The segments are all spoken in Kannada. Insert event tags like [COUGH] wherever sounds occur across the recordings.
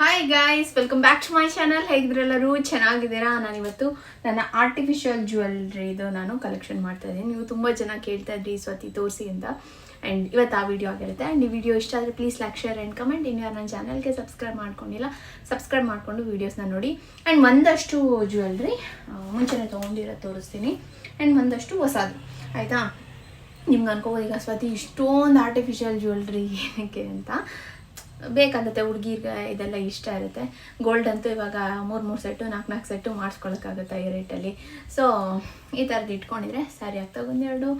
Hi guys welcome back to my channel ಹೇಗಿದ್ರೆಲ್ಲರೂ ಚೆನ್ನಾಗಿದ್ದೀರಾ? ನಾನಿವತ್ತು ನನ್ನ ಆರ್ಟಿಫಿಷಿಯಲ್ ಜ್ಯುವೆಲ್ರಿ ಇದು ನಾನು ಕಲೆಕ್ಷನ್ ಮಾಡ್ತಾ ಇದ್ದೀನಿ. ನೀವು ತುಂಬ ಜನ ಕೇಳ್ತಾ ಇದ್ರಿ ಸ್ವತಿ ತೋರಿಸಿ ಅಂತ. ಆ್ಯಂಡ್ ಇವತ್ತು ಆ ವಿಡಿಯೋ ಆಗಿರುತ್ತೆ. ಆ್ಯಂಡ್ ಈ ವಿಡಿಯೋ ಇಷ್ಟ ಆದರೆ please like share and comment ಇನ್ನು ಯಾರು ನನ್ನ ಚಾನಲ್ಗೆ ಸಬ್ಸ್ಕ್ರೈಬ್ ಮಾಡ್ಕೊಂಡಿಲ್ಲ ಸಬ್ಸ್ಕ್ರೈಬ್ ಮಾಡಿಕೊಂಡು ವೀಡಿಯೋಸ್ನ ನೋಡಿ. ಆ್ಯಂಡ್ ಒಂದಷ್ಟು ಜ್ಯುವೆಲ್ರಿ ಮುಂಚೆನೇ ತೊಗೊಂಡಿರೋ ತೋರಿಸ್ತೀನಿ. ಆ್ಯಂಡ್ ಒಂದಷ್ಟು ಹೊಸದು. ಆಯಿತಾ? ನಿಮ್ಗೆ ಅನ್ಕೋಬೋದು, ಈಗ ಸ್ವತಿ ಇಷ್ಟೊಂದು ಆರ್ಟಿಫಿಷಿಯಲ್ ಜ್ಯುವೆಲ್ರಿ ಏನಕ್ಕೆ ಅಂತ. ಬೇಕಾಗುತ್ತೆ ಹುಡುಗಿರ್ಗೆ ಇದೆಲ್ಲ ಇಷ್ಟ ಇರುತ್ತೆ. ಗೋಲ್ಡ್ ಅಂತೂ ಇವಾಗ ಮೂರು ಮೂರು ಸೆಟ್ಟು ನಾಲ್ಕು ನಾಲ್ಕು ಸೆಟ್ಟು ಮಾಡಿಸ್ಕೊಳಕ್ಕಾಗುತ್ತೆ ಈ ರೇಟಲ್ಲಿ ಸೊ ಈ ಥರದ್ದು ಇಟ್ಕೊಂಡಿದ್ರೆ ಸ್ಯಾರಿ ಹಾಕ್ದಾಗ ಒಂದೆರಡು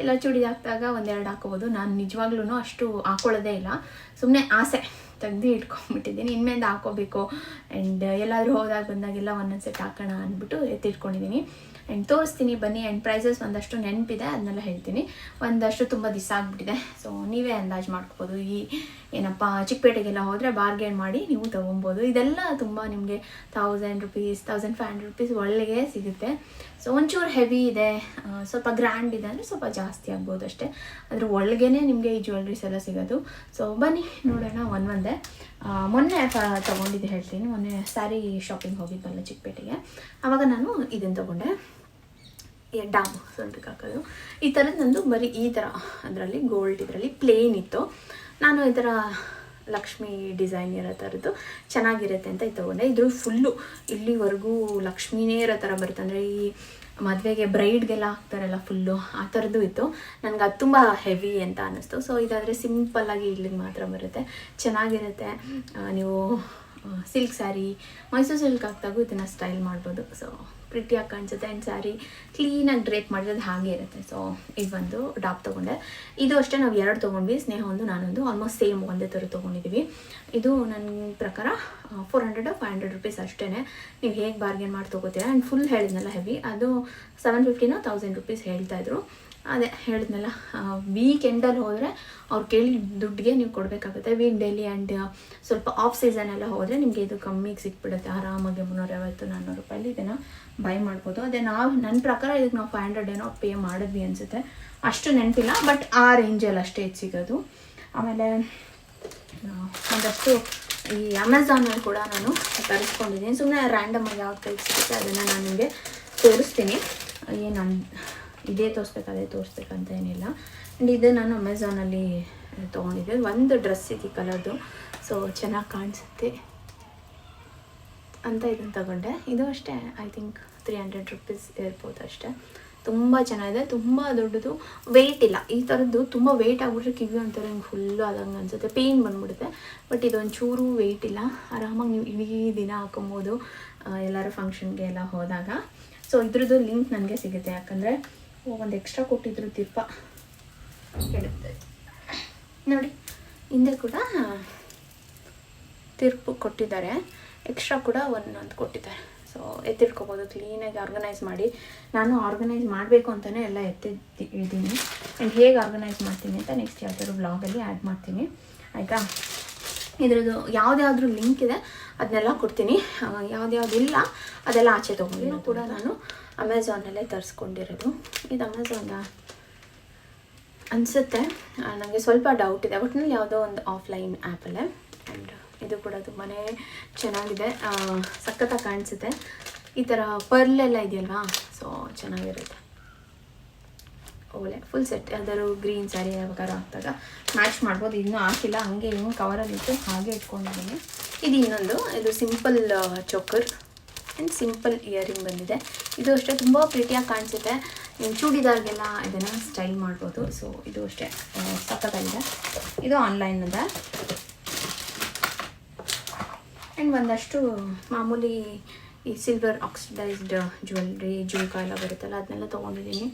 ಇಲ್ಲ ಚೂಡಿ ಹಾಕಿದಾಗ ಒಂದೆರಡು ಹಾಕೋಬೋದು. ನಾನು ನಿಜವಾಗ್ಲೂ ಅಷ್ಟು ಹಾಕೊಳ್ಳೋದೇ ಇಲ್ಲ. ಸುಮ್ಮನೆ ಆಸೆ. ತೆಗ್ದು ಇಟ್ಕೊಂಡ್ಬಿಟ್ಟಿದ್ದೀನಿ. ಇನ್ಮೇಲೆ ಹಾಕೋಬೇಕು. ಆ್ಯಂಡ್ ಎಲ್ಲಾದರೂ ಹೋದಾಗ ಬಂದಾಗೆಲ್ಲ ಒಂದೊಂದು ಸೆಟ್ ಹಾಕೋಣ ಅಂದ್ಬಿಟ್ಟು ಎತ್ತಿಟ್ಕೊಂಡಿದ್ದೀನಿ ಆ್ಯಂಡ್ ತೋರಿಸ್ತೀನಿ ಬನ್ನಿ. ಆ್ಯಂಡ್ ಪ್ರೈಸಸ್ ಒಂದಷ್ಟು ನೆನಪಿದೆ ಅದನ್ನೆಲ್ಲ ಹೇಳ್ತೀನಿ. ಒಂದಷ್ಟು ತುಂಬ ದಿವಸ ಆಗಿಬಿಟ್ಟಿದೆ. ಸೊ ನೀವೇ ಅಂದಾಜು ಮಾಡ್ಕೋಬೋದು. ಈ ಏನಪ್ಪ, ಚಿಕ್ಕಪೇಟೆಗೆಲ್ಲ ಹೋದರೆ ಬಾರ್ಗೇನ್ ಮಾಡಿ ನೀವು ತೊಗೊಬೋದು. ಇದೆಲ್ಲ ತುಂಬ ನಿಮಗೆ thousand rupees thousand five hundred rupees ಒಳ್ಳೆಗೆ ಸಿಗುತ್ತೆ. ಸೊ ಒಂಚೂರು ಹೆವಿ ಇದೆ. ಸ್ವಲ್ಪ ಗ್ರ್ಯಾಂಡ್ ಇದೆ ಅಂದರೆ ಸ್ವಲ್ಪ ಜಾಸ್ತಿ ಆಗ್ಬೋದು ಅಷ್ಟೇ. ಅದ್ರ ಒಳಗೇನೆ ನಿಮಗೆ ಈ ಜ್ಯುವೆಲ್ರೀಸ್ ಎಲ್ಲ ಸಿಗೋದು. ಸೊ ಬನ್ನಿ, ನೋಡೋಣ ಒನ್ ಒಂದೇ. ಮೊನ್ನೆ ತೊಗೊಂಡಿದ್ದು ಹೇಳ್ತೀನಿ. ಮೊನ್ನೆ ಸ್ಯಾರಿ ಶಾಪಿಂಗ್ ಹೋಗಿದ್ದಲ್ಲ ಚಿಕ್ಕಪೇಟೆಗೆ. ಆವಾಗ ನಾನು ಇದನ್ನು ತಗೊಂಡೆ. ಡಾಮು ಸೊಂಟಕ್ಕೆ ಹಾಕೋದು. ಈ ಥರದ್ದು ನಂದು ಬರೀ ಈ ಥರ ಅದರಲ್ಲಿ ಗೋಲ್ಡ್ ಇದರಲ್ಲಿ ಪ್ಲೇನ್ ಇತ್ತು. ನಾನು ಈ ಥರ ಲಕ್ಷ್ಮಿ ಡಿಸೈನ್ ಇರೋ ಥರದ್ದು ಚೆನ್ನಾಗಿರುತ್ತೆ ಅಂತ ಇದು ತೊಗೊಂಡೆ. ಇದ್ರ ಫುಲ್ಲು ಇಲ್ಲಿವರೆಗೂ ಲಕ್ಷ್ಮಿನೇ ಇರೋ ಥರ ಬರುತ್ತೆ. ಅಂದರೆ ಈ ಮದುವೆಗೆ ಬ್ರೈಡ್ಗೆಲ್ಲ ಹಾಕ್ತಾರಲ್ಲ ಫುಲ್ಲು, ಆ ಥರದ್ದು ಇತ್ತು. ನನಗೆ ಅದು ತುಂಬ ಹೆವಿ ಅಂತ ಅನ್ನಿಸ್ತು. ಸೊ ಇದಾದರೆ ಸಿಂಪಲ್ಲಾಗಿ ಇಲ್ಲಿಗೆ ಮಾತ್ರ ಬರುತ್ತೆ. ಚೆನ್ನಾಗಿರುತ್ತೆ. ನೀವು ಸಿಲ್ಕ್ ಸ್ಯಾರಿ, ಮೈಸೂರು ಸಿಲ್ಕ್ ಹಾಕ್ದಾಗೂ ಇದನ್ನು ಸ್ಟೈಲ್ ಮಾಡ್ಬೋದು. ಸೊ ಪ್ರಿಟಿಯಾಗಿ ಕಾಣಿಸುತ್ತೆ. ಆ್ಯಂಡ್ ಸ್ಯಾರಿ ಕ್ಲೀನಾಗಿ ಡ್ರೇಪ್ ಮಾಡಿರೋದು ಹಾಗೆ ಇರುತ್ತೆ. ಸೊ ಇದು ಒಂದು ಡಾಪ್ ತೊಗೊಂಡೆ. ಇದು ಅಷ್ಟೇ ನಾವು ಎರಡು ತೊಗೊಂಡ್ವಿ. ಸ್ನೇಹ ಒಂದು ನಾನೊಂದು ಆಲ್ಮೋಸ್ಟ್ ಸೇಮ್ ಒಂದೇ ಥರ ತೊಗೊಂಡಿದ್ದೀವಿ ಇದು ನನ್ನ ಪ್ರಕಾರ four hundred five hundred rupees ಅಷ್ಟೇ ನೀವು ಹೇಗೆ ಬಾರ್ಗೇನ್ ಮಾಡಿ ತೊಗೋತೀರಾ? ಆ್ಯಂಡ್ ಫುಲ್ ಹೇಳಿದ್ನಲ್ಲ ಹೆವಿ ಅದು ಸೆವೆನ್ ಫಿಫ್ಟಿನೋ ತೌಸಂಡ್ ರುಪೀಸ್ ಹೇಳ್ತಾಯಿದ್ರು ಅದೇ ಹೇಳಿದ್ನಲ್ಲ ವೀಕೆಂಡಲ್ಲಿ ಹೋದರೆ ಅವ್ರು ಕೇಳಿ ದುಡ್ಡಿಗೆ ನೀವು ಕೊಡಬೇಕಾಗುತ್ತೆ. ವೀಕ್ ಡೈಲಿ ಆ್ಯಂಡ್ ಸ್ವಲ್ಪ ಆಫ್ ಸೀಸನ್ ಎಲ್ಲ ಹೋದರೆ ನಿಮಗೆ ಇದು ಕಮ್ಮಿಗೆ ಸಿಕ್ಬಿಡುತ್ತೆ. ಆರಾಮಾಗಿ ಮುನ್ನೂರೈವತ್ತು ನಾನ್ನೂರು ರೂಪಾಯಲ್ಲಿ ಇದನ್ನು ಬೈ ಮಾಡ್ಬೋದು. ಅದೇ ನಾವು ನನ್ನ ಪ್ರಕಾರ ಇದಕ್ಕೆ ನಾವು ಫೈವ್ ಹಂಡ್ರೆಡ್ ಏನೋ ಪೇ ಮಾಡಿದ್ವಿ ಅನಿಸುತ್ತೆ. ಅಷ್ಟು ನೆನಪಿಲ್ಲ ಬಟ್ ಆ ರೇಂಜಲ್ಲಿ ಅಷ್ಟೇ ಹೆಚ್ಚು ಸಿಗೋದು. ಆಮೇಲೆ ಒಂದಷ್ಟು ಈ ಅಮೆಝಾನಲ್ಲಿ ಕೂಡ ನಾನು ತರಿಸ್ಕೊಂಡಿದ್ದೀನಿ. ಸುಮ್ಮನೆ ರ್ಯಾಂಡಮ್ ಆಗಿ ಯಾವ್ದು ಕೈ ಸಿಗುತ್ತೆ ಅದನ್ನು ನಾನು ನಿಮಗೆ ತೋರಿಸ್ತೀನಿ. ಏನು ಇದೇ ತೋರಿಸ್ಬೇಕು, ಅದೇ ತೋರಿಸ್ಬೇಕಂತ ಏನಿಲ್ಲ. ಆ್ಯಂಡ್ ಇದು ನಾನು ಅಮೆಝಾನಲ್ಲಿ ತೊಗೊಂಡಿದ್ದೆ. ಒಂದು ಡ್ರೆಸ್ ಇದೆ ಕಲರ್ದು. ಸೊ ಚೆನ್ನಾಗಿ ಕಾಣಿಸುತ್ತೆ. ಅಂತ ಇದನ್ನು ತಗೊಂಡೆ. ಇದು ಅಷ್ಟೇ I think three hundred rupees ಇರ್ಬೋದು ಅಷ್ಟೇ. ತುಂಬ ಚೆನ್ನಾಗಿದೆ. ತುಂಬ ದೊಡ್ಡದು. ವೆಯ್ಟ್ ಇಲ್ಲ. ಈ ಥರದ್ದು ತುಂಬ ವೆಯ್ಟ್ ಆಗಿಬಿಟ್ರೆ ಕಿವಿ ಒಂಥರ ಹಿಂಗೆ ಫುಲ್ಲು ಆದಂಗೆ ಅನಿಸುತ್ತೆ. ಪೇಯ್ನ್ ಬಂದ್ಬಿಡುತ್ತೆ. ಬಟ್ ಇದೊಂದು ಚೂರು ವೆಯ್ಟ್ ಇಲ್ಲ. ಆರಾಮಾಗಿ ನೀವು ಇಡೀ ದಿನ ಹಾಕೊಬೋದು ಎಲ್ಲರೂ ಫಂಕ್ಷನ್ಗೆ ಎಲ್ಲ ಹೋದಾಗ. ಸೊ ಇದ್ರದ್ದು ಲಿಂಕ್ ನನಗೆ ಸಿಗುತ್ತೆ. ಯಾಕಂದರೆ ಒಂದು ಎಕ್ಸ್ಟ್ರಾ ಕೊಟ್ಟಿದ್ರು ತಿರ್ಪ ಇಡುತ್ತೆ ನೋಡಿ ಹಿಂದೆ ಕೂಡ ತಿರುಪು ಕೊಟ್ಟಿದ್ದಾರೆ. ಎಕ್ಸ್ಟ್ರಾ ಕೂಡ ಒಂದೊಂದು ಕೊಟ್ಟಿದ್ದಾರೆ. ಸೊ ಎತ್ತಿಟ್ಕೋಬೋದು ಕ್ಲೀನಾಗಿ ಆರ್ಗನೈಸ್ ಮಾಡಿ. ನಾನು ಆರ್ಗನೈಸ್ ಮಾಡಬೇಕು ಅಂತಲೇ ಎಲ್ಲ ಎತ್ತಿದ್ದೀನಿ ಆ್ಯಂಡ್ ಹೇಗೆ ಆರ್ಗನೈಸ್ ಮಾಡ್ತೀನಿ ಅಂತ ನೆಕ್ಸ್ಟ್ ಯಾವ್ದಾದ್ರು ಬ್ಲಾಗಲ್ಲಿ ಆ್ಯಡ್ ಮಾಡ್ತೀನಿ. ಆಯಿತಾ? ಇದ್ರದ್ದು ಯಾವ್ದ್ಯಾವ್ದು ಲಿಂಕ್ ಇದೆ ಅದನ್ನೆಲ್ಲ ಕೊಡ್ತೀನಿ. ಯಾವ್ದ್ಯಾವ್ದು ಇಲ್ಲ ಅದೆಲ್ಲ ಆಚೆ ತೊಗೊಂಡಿನೂ ಕೂಡ ನಾನು ಅಮೆಝಾನಲ್ಲೇ ತರಿಸ್ಕೊಂಡಿರೋದು. ಇದು ಅಮೆಝಾನ ಅನಿಸುತ್ತೆ. ನನಗೆ ಸ್ವಲ್ಪ ಡೌಟ್ ಇದೆ. ಒಟ್ಟಿನಲ್ಲಿ ಯಾವುದೋ ಒಂದು ಆಫ್ಲೈನ್ ಆ್ಯಪಲ್ಲೇ. ಆ್ಯಂಡ್ ಇದು ಕೂಡ ತುಂಬಾ ಚೆನ್ನಾಗಿದೆ. ಸಖತ್ತ ಸಖತ್ತಾಗಿ ಕಾಣಿಸುತ್ತೆ. ಈ ಥರ ಪರ್ಲೆಲ್ಲ ಇದೆಯಲ್ವಾ? ಸೊ ಚೆನ್ನಾಗಿರುತ್ತೆ. ಒಳ್ಳೆ ಫುಲ್ ಸೆಟ್ ಯಾವ್ದಾದ್ರು ಗ್ರೀನ್ ಸ್ಯಾರಿ ಯಾವಾಗ ಹಾಕಿದಾಗ ಮ್ಯಾಚ್ ಮಾಡ್ಬೋದು. ಇನ್ನೂ ಹಾಕಿಲ್ಲ. ಹಾಗೆ ಇನ್ನೂ ಕವರಲ್ಲಿ ಇಟ್ಟು ಹಾಗೆ ಇಟ್ಕೊಂಡಿದ್ದೀನಿ. ಇದು ಇನ್ನೊಂದು. ಇದು simple choker. And simple earring ಬಂದಿದೆ. ಇದು ಅಷ್ಟೇ ತುಂಬ ಪ್ರೀತಿಯಾಗಿ ಕಾಣಿಸುತ್ತೆ. ಚೂಡಿದಾರ್ಗೆಲ್ಲ ಇದನ್ನು ಸ್ಟೈಲ್ ಮಾಡ್ಬೋದು. ಸೊ ಇದು ಅಷ್ಟೇ ಸಕ್ಕತ್ತಾಗಿದೆ ಇದು ಆನ್ಲೈನ್ ಇದೆ. ಆ್ಯಂಡ್ ಒಂದಷ್ಟು ಮಾಮೂಲಿ ಈ ಸಿಲ್ವರ್ ಆಕ್ಸಿಡೈಸ್ಡ್ ಜ್ಯುವೆಲ್ರಿ ಜುಮ್ಕಾ ಎಲ್ಲ ಬರುತ್ತಲ್ಲ, ಅದನ್ನೆಲ್ಲ ತೊಗೊಂಡಿದ್ದೀನಿ.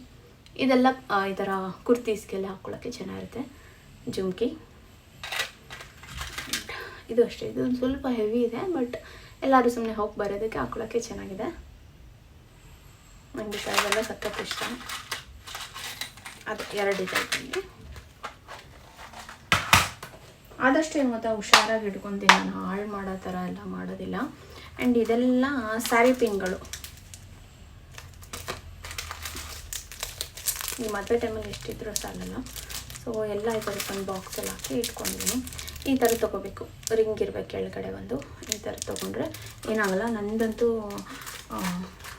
ಇದೆಲ್ಲ ಈ ಥರ ಕುರ್ತೀಸ್ಗೆಲ್ಲ ಹಾಕ್ಕೊಳ್ಳೋಕ್ಕೆ ಚೆನ್ನಾಗಿರುತ್ತೆ. ಜುಮ್ಕಿ. ಇದು ಅಷ್ಟೇ ಇದು ಒಂದು ಸ್ವಲ್ಪ ಹೆವಿ ಇದೆ ಬಟ್ ಎಲ್ಲರೂ ಸುಮ್ಮನೆ ಹೋಗಿ ಬರೋದಕ್ಕೆ ಹಾಕೊಳ್ಳೋಕ್ಕೆ ಚೆನ್ನಾಗಿದೆ. ನನಗೆ ಅದೆಲ್ಲ ಸಖತ್ ಇಷ್ಟ. ಅದು ಎರಡು ಇದೆ ಆದಷ್ಟು ಏನು ಗೊತ್ತಾ, ಹುಷಾರಾಗಿ ಇಟ್ಕೊತೀನಿ ನಾನು. ಹಾಳು ಮಾಡೋ ಥರ ಎಲ್ಲ ಮಾಡೋದಿಲ್ಲ. ಆ್ಯಂಡ್ ಇದೆಲ್ಲ ಸ್ಯಾರಿ ಪಿನ್ಗಳು. ಈ ಮದುವೆ ಟೈಮಲ್ಲಿ ಎಷ್ಟಿದ್ರೂ ಸಾಲಲ್ಲ. ಸೊ ಎಲ್ಲ ಇದರ ಒಂದು ಬಾಕ್ಸಲ್ಲಿ ಹಾಕಿ ಇಟ್ಕೊಂಡಿದ್ದೀನಿ. ಈ ಥರ ತೊಗೋಬೇಕು. ರಿಂಗ್ ಇರಬೇಕು ಕೆಳಗಡೆ ಒಂದು. ಈ ಥರ ತೊಗೊಂಡ್ರೆ ಏನಾಗಲ್ಲ. ನಂದಂತೂ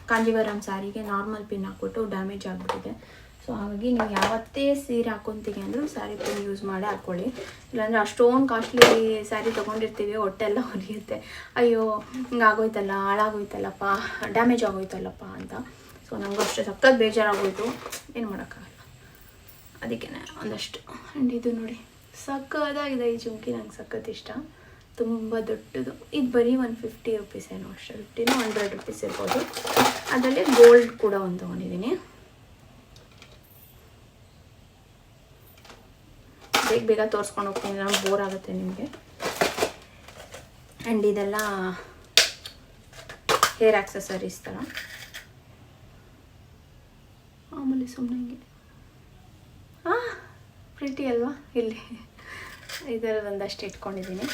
ಕಾಂಜೀವರಂ ಸ್ಯಾರಿಗೆ ನಾರ್ಮಲ್ ಪಿನ್ ಹಾಕ್ಬಿಟ್ಟು ಡ್ಯಾಮೇಜ್ ಆಗಿಬಿಟ್ಟಿದೆ. ಸೊ, ಹಾಗಾಗಿ ನೀವು ಯಾವತ್ತೇ ಸೀರೆ ಹಾಕೊತೀವಿ ಅಂದರೂ ಸ್ಯಾರಿ ಪಿನ್ ಯೂಸ್ ಮಾಡಿ ಹಾಕ್ಕೊಳ್ಳಿ ಇಲ್ಲಾಂದರೆ ಅಷ್ಟೊಂದು ಕಾಸ್ಟ್ಲಿ ಸ್ಯಾರಿ ತೊಗೊಂಡಿರ್ತೀವಿ, ಹೊಟ್ಟೆಲ್ಲ ಹೊರಿಯುತ್ತೆ ಅಯ್ಯೋ, ಹಿಂಗಾಗೋಯ್ತಲ್ಲ, ಹಾಳಾಗೋಯ್ತಲ್ಲಪ್ಪ, ಡ್ಯಾಮೇಜ್ ಆಗೋಯ್ತಲ್ಲಪ್ಪ ಅಂತ. ಸೊ ನನಗೂ ಅಷ್ಟೇ ಸಖತ್ ಬೇಜಾರಾಗೋಯ್ತು. ಏನು ಮಾಡೋಕ್ಕಾಗಲ್ಲ. ಅದಕ್ಕೆ ಒಂದಷ್ಟು. ಆ್ಯಂಡ್ ಇದು ನೋಡಿ. ಸಕ್ಕದಾಗಿದೆ. ಈ ಜುಮ್ಕಿ ನಂಗೆ ಸಖತ್ ಇಷ್ಟ. ತುಂಬ ದೊಡ್ಡದು. ಇದು ಬರೀ ಒನ್ ಫಿಫ್ಟಿ ರುಪೀಸ್ ಏನು ಅಷ್ಟೇ. ಫಿಫ್ಟಿನೂ ಹಂಡ್ರೆಡ್ ರುಪೀಸ್ ಇರ್ಬೋದು. ಅದರಲ್ಲಿ ಗೋಲ್ಡ್ ಕೂಡ ಒಂದು ತೊಗೊಂಡಿದ್ದೀನಿ ಬೇಗ ಬೇಗ ತೋರಿಸ್ಕೊಂಡು ಹೋಗ್ತೀನಿ. ನಾನು ಬೋರ್ ಆಗುತ್ತೆ ನಿಮಗೆ. ಆ್ಯಂಡ್ ಇದೆಲ್ಲ ಹೇರ್ ಆಕ್ಸಸರೀಸ್ ಥರ ಆಮೇಲೆ ಸುಮ್ಮನೆ ಹಾಂ ಪ್ರಿಟಿ ಅಲ್ವಾ? ಇಲ್ಲಿ. ಇದರ ಒಂದಷ್ಟು ಇಟ್ಕೊಂಡಿದ್ದೀನಿ.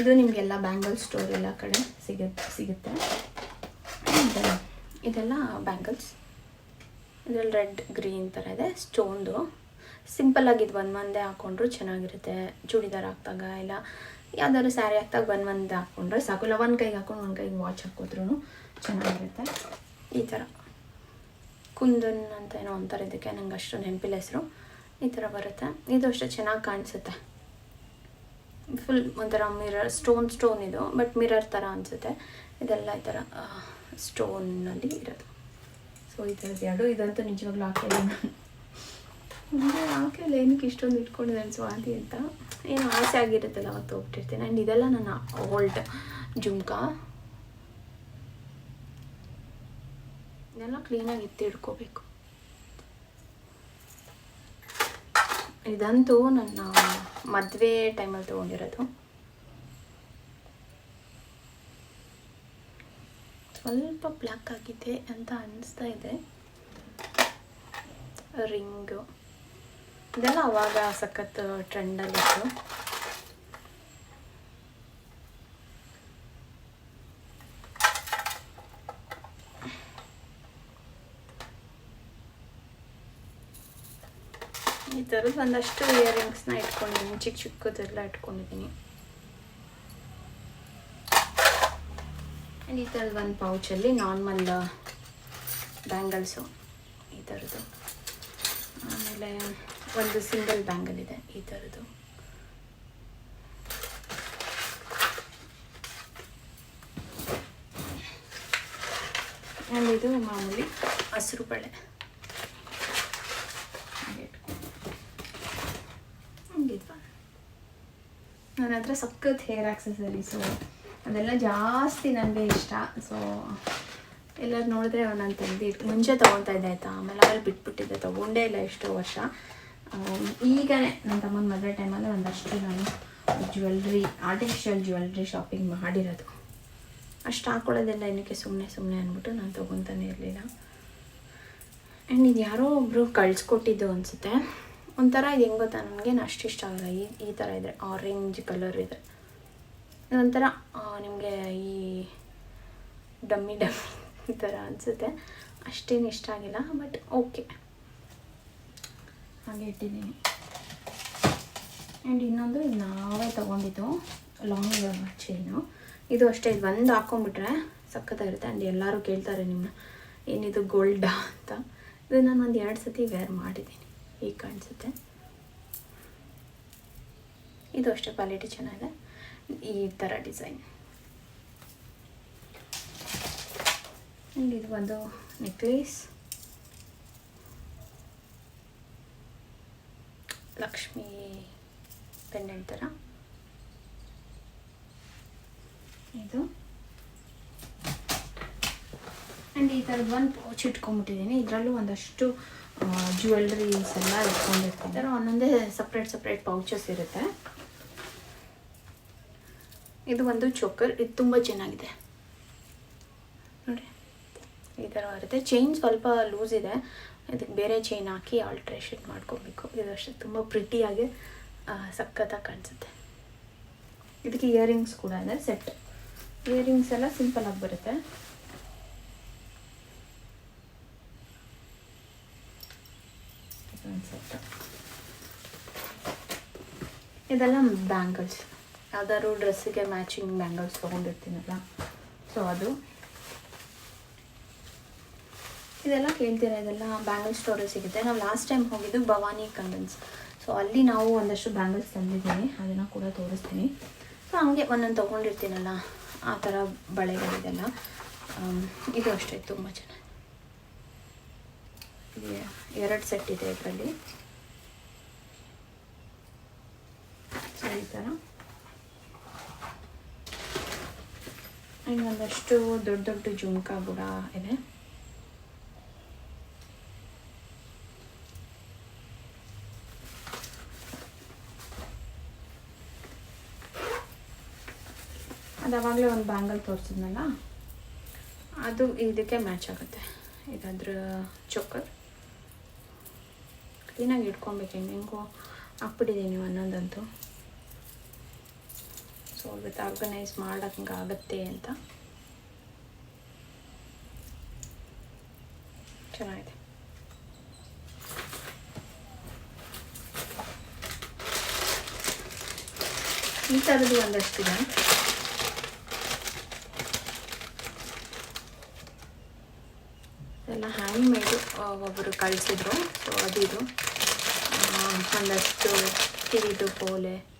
ಇದು ನಿಮಗೆಲ್ಲ ಬ್ಯಾಂಗಲ್ ಸ್ಟೋರ್ ಎಲ್ಲ ಕಡೆ ಸಿಗುತ್ತೆ ಸಿಗುತ್ತೆ. ಇದೆಲ್ಲ ಬ್ಯಾಂಗಲ್ಸ್ ಇದರಲ್ಲಿ ರೆಡ್ ಗ್ರೀನ್ ಥರ ಇದೆ. ಸ್ಟೋನ್ದು ಸಿಂಪಲ್ಲಾಗಿ ಇದು ಒಂದು ಒಂದೇ ಹಾಕ್ಕೊಂಡ್ರು ಚೆನ್ನಾಗಿರುತ್ತೆ. ಚೂಡಿದಾರ್ ಹಾಕ್ದಾಗ ಇಲ್ಲ, ಯಾವ್ದಾದ್ರು ಸ್ಯಾರಿ ಹಾಕ್ದಾಗ ಒಂದು ಒಂದೇ ಹಾಕ್ಕೊಂಡ್ರೆ ಸಾಕು. ಇಲ್ಲ, ಒಂದು ಕೈಗೆ ಹಾಕೊಂಡು ಒಂದು ಕೈಗೆ ವಾಚ್ ಹಾಕಿದ್ರೂ ಚೆನ್ನಾಗಿರುತ್ತೆ. ಈ ಥರ ಕುಂದನ್ ಅಂತ ಏನೋ ಅಂತಾರೆ ಇದಕ್ಕೆ. ನಂಗೆ ಅಷ್ಟು ನೆನಪಿಲ್ಲ ಹೆಸರು. ಈ ಥರ ಬರುತ್ತೆ. ಇದು ಅಷ್ಟೇ ಚೆನ್ನಾಗಿ ಕಾಣಿಸುತ್ತೆ. ಫುಲ್ ಒಂಥರ ಮಿರರ್ ಸ್ಟೋನ್ ಸ್ಟೋನ್ ಇದು ಬಟ್ ಮಿರರ್ ಥರ ಅನಿಸುತ್ತೆ. ಇದೆಲ್ಲ ಈ ಥರ ಸ್ಟೋನಲ್ಲಿ ಇರೋದು. ಸೊ ಈ ಥರದ್ದು ಎರಡು ಇದಂತೂ ನಿಜವಾಗ್ಲೂ ಹಾಕಿಲ್ಲ ನಾನು. ಮುಂದೆ ಹಾಕಿಲ್ಲ ಏನಕ್ಕೆ ಇಷ್ಟೊಂದು ಇಟ್ಕೊಂಡಿದ್ದಾನೆ ಸ್ವಾತಿ ಅಂತ? ಏನು ಆಸೆ ಆಗಿರುತ್ತಲ್ಲ ಅವತ್ತು ಹೋಗ್ತಿರ್ತೀನಿ. ಆ್ಯಂಡ್ ಇದೆಲ್ಲ ನನ್ನ ಓಲ್ಡ್ ಜುಮ್ಕಾ. ಇದೆಲ್ಲ ಕ್ಲೀನಾಗಿ ಎತ್ತಿ ಇಟ್ಕೋಬೇಕು ಇದಂತೂ ನನ್ನ ಮದುವೆ ಟೈಮಲ್ಲಿ ತೊಗೊಂಡಿರೋದು. ಸ್ವಲ್ಪ ಬ್ಲ್ಯಾಕ್ ಆಗಿದೆ ಅಂತ ಅನಿಸ್ತಾ ಇದೆ. ರಿಂಗು ಇದೆಲ್ಲ ಅವಾಗ ಸಖತ್ ಟ್ರೆಂಡಲ್ಲಿತ್ತು ಥರದ್ದು ಒಂದಷ್ಟು ಇಯರಿಂಗ್ಸ್ನ ಇಟ್ಕೊಂಡಿದ್ದೀನಿ. ಚಿಕ್ಕ ಚಿಕ್ಕದೆಲ್ಲ ಇಟ್ಕೊಂಡಿದ್ದೀನಿ. ಆ್ಯಂಡ್ ಈ ಥರದ್ದು ಒಂದು ಪೌಚಲ್ಲಿ ನಾರ್ಮಲ್ ಬ್ಯಾಂಗಲ್ಸು ಈ ಥರದ್ದು. ಆಮೇಲೆ ಒಂದು ಸಿಂಗಲ್ ಬ್ಯಾಂಗಲ್ ಇದೆ ಈ ಥರದ್ದು. ಆ್ಯಂಡ್ ಇದು ಮಾಮೂಲಿ ಹಸಿರು ಬಳೆ ಹಾಗೆ ಇಟ್ಕೊಂಡು ಹಂಗಿದ್ವಾ? ನನ್ನ ಹತ್ರ ಸಖತ್ ಹೇರ್ ಆಕ್ಸಸರೀಸು ಅದೆಲ್ಲ ಜಾಸ್ತಿ ನನಗೆ ಇಷ್ಟ. ಸೊ ಎಲ್ಲರೂ ನೋಡಿದ್ರೆ ನಾನು ತೆಗ್ದು ಮುಂಚೆ ತೊಗೊಳ್ತಾ ಇದ್ದೆ ಆಮೇಲೆ ಆಮೇಲೆ ಬಿಟ್ಬಿಟ್ಟಿದ್ದೆ. ತೊಗೊಂಡೇ ಇಲ್ಲ ಎಷ್ಟೋ ವರ್ಷ. ಈಗ ನನ್ನ ತಮ್ಮನ ಮದುವೆ ಟೈಮಲ್ಲಿ ಒಂದಷ್ಟು ನಾನು ಜ್ಯುವೆಲ್ರಿ ಆರ್ಟಿಫಿಷಿಯಲ್ ಜ್ಯುವೆಲ್ರಿ ಶಾಪಿಂಗ್ ಮಾಡಿರೋದು. ಅಷ್ಟು ಹಾಕೊಳ್ಳೋದೆಲ್ಲ ಏನಕ್ಕೆ ಸುಮ್ಮನೆ ಸುಮ್ಮನೆ ಅಂದ್ಬಿಟ್ಟು ನಾನು ತೊಗೊತಾನೆ ಇರಲಿಲ್ಲ. ಆ್ಯಂಡ್ ಇದು ಯಾರೋ ಒಬ್ಬರು ಕಳಿಸ್ಕೊಟ್ಟಿದ್ದು ಅನಿಸುತ್ತೆ. ಒಂಥರ ಇದು ಹೆಂಗೆ ಗೊತ್ತಾ? ನನಗೇನು ಅಷ್ಟು ಇಷ್ಟ ಆಗಲ್ಲ. ಈ ಈ ಥರ ಇದೆ ಆರೆಂಜ್ ಕಲರ್ ಇದೆ ಒಂಥರ ನಿಮಗೆ ಈ ಡಮ್ಮಿ ಡಮ್ಮಿ [LAUGHS] ಥರ ಅನಿಸುತ್ತೆ. ಅಷ್ಟೇನು ಇಷ್ಟ ಆಗಿಲ್ಲ ಬಟ್ ಓಕೆ ಹಾಗೆ ಇಟ್ಟಿದ್ದೀನಿ. ಆ್ಯಂಡ್ ಇನ್ನೊಂದು ಇದು ನಾವೇ ತೊಗೊಂಡಿದ್ದು ಲಾಂಗ್ ಚೈನು ಇದು ಅಷ್ಟೇ, ಇದು ಒಂದು ಹಾಕ್ಕೊಂಬಿಟ್ರೆ ಸಖತ್ತಾಗಿರುತ್ತೆ. ಆ್ಯಂಡ್ ಎಲ್ಲರೂ ಕೇಳ್ತಾರೆ ನಿಮ್ಮ ಏನಿದು ಗೋಲ್ಡಾ ಅಂತ. ಇದು ನಾನು ಒಂದು ಎರಡು ಸತಿ ವೇರ್ ಮಾಡಿದ್ದೀನಿ. ಈಗ ಕಾಣಿಸುತ್ತೆ. ಇದು ಅಷ್ಟೇ ಕ್ವಾಲಿಟಿ ಚೆನ್ನಾಗಿದೆ. ಈ ಥರ ಡಿಸೈನ್ ಆ್ಯಂಡ್ ಇದು ಒಂದು ನೆಕ್ಲೇಸ್ ಲಕ್ಷ್ಮಿ ಪೆಂಡೆಂಟ್ ಥರ ಇದು. ಆ್ಯಂಡ್ ಈ ಥರದ್ದು ಒಂದು ಪೌಚ್ ಇಟ್ಕೊಂಬಿಟ್ಟಿದ್ದೀನಿ ಇದರಲ್ಲೂ ಒಂದಷ್ಟು ಜ್ಯುವೆಲ್ರೀಸ್ ಎಲ್ಲ ಇಟ್ಕೊಂಡಿರ್ತಿದ್ದಾರೆ. ಒಂದೊಂದೇ ಸಪ್ರೇಟ್ ಸಪ್ರೇಟ್ ಪೌಚಸ್ ಇರುತ್ತೆ. ಇದು ಒಂದು ಚೋಕರ್, ಇದು ತುಂಬ ಚೆನ್ನಾಗಿದೆ. ನೋಡಿ, ಈ ಥರ ಇರುತ್ತೆ. ಚೈನ್ ಸ್ವಲ್ಪ ಲೂಸ್ ಇದೆ. ಇದಕ್ಕೆ ಬೇರೆ ಚೈನ್ ಹಾಕಿ ಆಲ್ಟ್ರೇಷನ್ ಮಾಡ್ಕೊಬೇಕು. ಇದು ಅಷ್ಟೇ, ತುಂಬ ಪ್ರಿಟಿಯಾಗಿ ಸಖತ್ತಾಗಿ ಕಾಣಿಸುತ್ತೆ. ಇದಕ್ಕೆ ಇಯರಿಂಗ್ಸ್ ಕೂಡ ಇದೆ ಸೆಟ್ ಇಯರಿಂಗ್ಸ್ ಎಲ್ಲ ಸಿಂಪಲ್ ಆಗಿ ಬರುತ್ತೆ ಇದೊಂದು ಸೆಟ್ ಇದೆಲ್ಲ ಬ್ಯಾಂಗಲ್ಸ್. ಯಾವ್ದಾದ್ರು ಡ್ರೆಸ್ಸಿಗೆ ಮ್ಯಾಚಿಂಗ್ ಬ್ಯಾಂಗಲ್ಸ್ ತೊಗೊಂಡಿರ್ತೀನಲ್ಲ. ಸೊ ಅದು. ಇದೆಲ್ಲ ಕೇಳ್ತೀರಾ ಇದೆಲ್ಲ ಬ್ಯಾಂಗಲ್ ಸ್ಟೋರಲ್ಲಿ ಸಿಗುತ್ತೆ. ನಾವು ಲಾಸ್ಟ್ ಟೈಮ್ ಹೋಗಿದ್ದು ಭವಾನಿ ಕಂಡನ್ಸ್ ಸೊ ಅಲ್ಲಿ ನಾವು ಒಂದಷ್ಟು ಬ್ಯಾಂಗಲ್ಸ್ ತಂದಿದ್ದೀನಿ. ಅದನ್ನು ಕೂಡ ತೋರಿಸ್ತೀನಿ. ಸೊ ಹಂಗೆ ಒಂದೊಂದು ತೊಗೊಂಡಿರ್ತೀನಲ್ಲ. ಆ ಥರ ಬಳೆಗಳಿದೆಲ್ಲ. ಇದು ಅಷ್ಟೇ, ತುಂಬ ಚೆನ್ನಾಗಿ ಎರಡು ಸೆಟ್ ಇದೆ ಇದರಲ್ಲಿ ಸೊ ಈ ಥರ ಇನ್ನೊಂದಷ್ಟು ದೊಡ್ಡ ದೊಡ್ಡ ಜುಮ್ಕಾ ಕೂಡ ಇದೆ. ಅದು ಆವಾಗಲೇ ಒಂದು ಬ್ಯಾಂಗಲ್ ತೋರಿಸಿದ್ನಲ್ಲ? ಅದು ಇದಕ್ಕೆ ಮ್ಯಾಚ್ ಆಗುತ್ತೆ. ಇದಾದ್ರ ಚೊಕ್ಕರ್. ಕ್ಲೀನಾಗಿ ಇಟ್ಕೊಬೇಕು, ಹೆಂಗೆ ಹಾಕ್ಬಿಟ್ಟಿದ್ದೀನಿ ಒಂದೊಂದಂತೂ ಇವತ್ತು ಆರ್ಗನೈಸ್ ಮಾಡೋಂಗಾಗತ್ತೆ ಅಂತ. ಚೆನ್ನಾಗಿದೆ. ಈ ಥರದ್ದು ಒಂದಷ್ಟಿದೆ. ಎಲ್ಲ ಹ್ಯಾಂಡ್ ಮೇಡು ಒಬ್ಬರು ಕಳಿಸಿದ್ರು. ಸೊ ಅದಿದು. ಒಂದಷ್ಟು ಕಿವಿದು ಪೋಲೆ.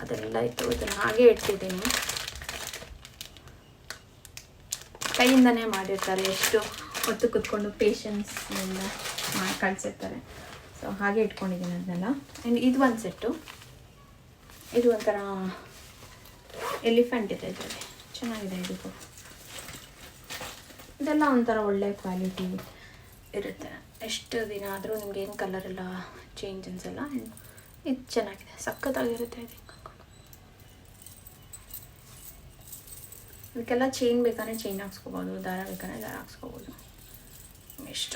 ಅದೆಲ್ಲ ಇತ್ತು ಇದನ್ನು ಹಾಗೆ ಇಡ್ತಿದ್ದೀನಿ. ಕೈಯಿಂದನೇ ಮಾಡಿರ್ತಾರೆ ಎಷ್ಟು ಹೊತ್ತು ಕುತ್ಕೊಂಡು ಪೇಷನ್ಸ್ನಿಂದ ಮಾಡಿ ಕಳಿಸಿರ್ತಾರೆ. ಸೊ ಹಾಗೆ ಇಟ್ಕೊಂಡಿದ್ದೀನಿ ಅದನ್ನೆಲ್ಲ. ಆ್ಯಂಡ್ ಇದು ಒಂದು ಸೆಟ್ಟು. ಇದು ಒಂಥರ ಎಲಿಫೆಂಟ್ ಇದೆ ಇದರಲ್ಲಿ. ಚೆನ್ನಾಗಿದೆ ಇದು. ಇದೆಲ್ಲ ಒಂಥರ ಒಳ್ಳೆ ಕ್ವಾಲಿಟಿ ಇರುತ್ತೆ. ಎಷ್ಟು ದಿನ ಆದರೂ ನಿಮ್ಗೆ ಏನು ಕಲರ್ ಎಲ್ಲ ಚೇಂಜ್ ಆ್ಯಂಡ್ ಇದು ಚೆನ್ನಾಗಿದೆ. ಸಖತ್ತಾಗಿರುತ್ತೆ ಇದು. ಇದಕ್ಕೆಲ್ಲ ಚೈನ್ ಬೇಕಾದ್ರೆ ಚೈನ್ ಹಾಕ್ಸ್ಕೊಬೋದು, ದಾರ ಬೇಕಾದ್ರೆ ದಾರ ಹಾಕ್ಸ್ಕೊಬೋದು. ಇಷ್ಟ.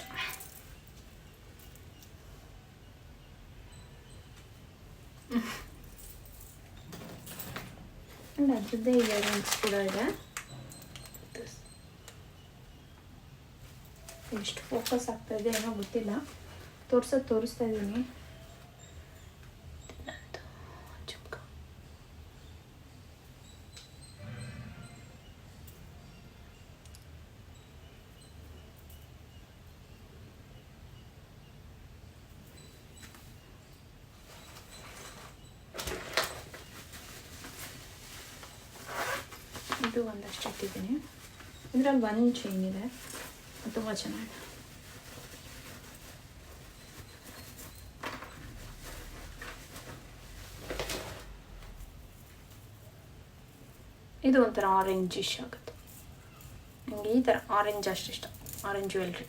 ಅದ್ರದ್ದೇ ಇಯರಿಂಗ್ಸ್ ಕೂಡ ಇದೆ. ಎಷ್ಟು ಫೋಕಸ್ ಆಗ್ತಾ ಇದೆ ಏನೋ ಗೊತ್ತಿಲ್ಲ. ತೋರ್ಸೋದು ತೋರಿಸ್ತಾ ಇದ್ದೀನಿ ನಂದು ಜುಮ್ಕ. ಇದು ಒಂದಷ್ಟು ಇಟ್ಟಿದ್ದೀನಿ. ಇದರಲ್ಲಿ ಒಂದು ಚೈನ್ ಇದೆ. ತುಂಬ ಚೆನ್ನಾಗಿದೆ. ಇದು ಒಂಥರ ಆರೆಂಜ್ ಇಶ್ ಆಗುತ್ತೆ. ನನಗೆ ಈ ಥರ ಆರೆಂಜ್ ಅಷ್ಟು ಇಷ್ಟ ಆರೆಂಜ್ ಜ್ಯುವೆಲ್ರಿ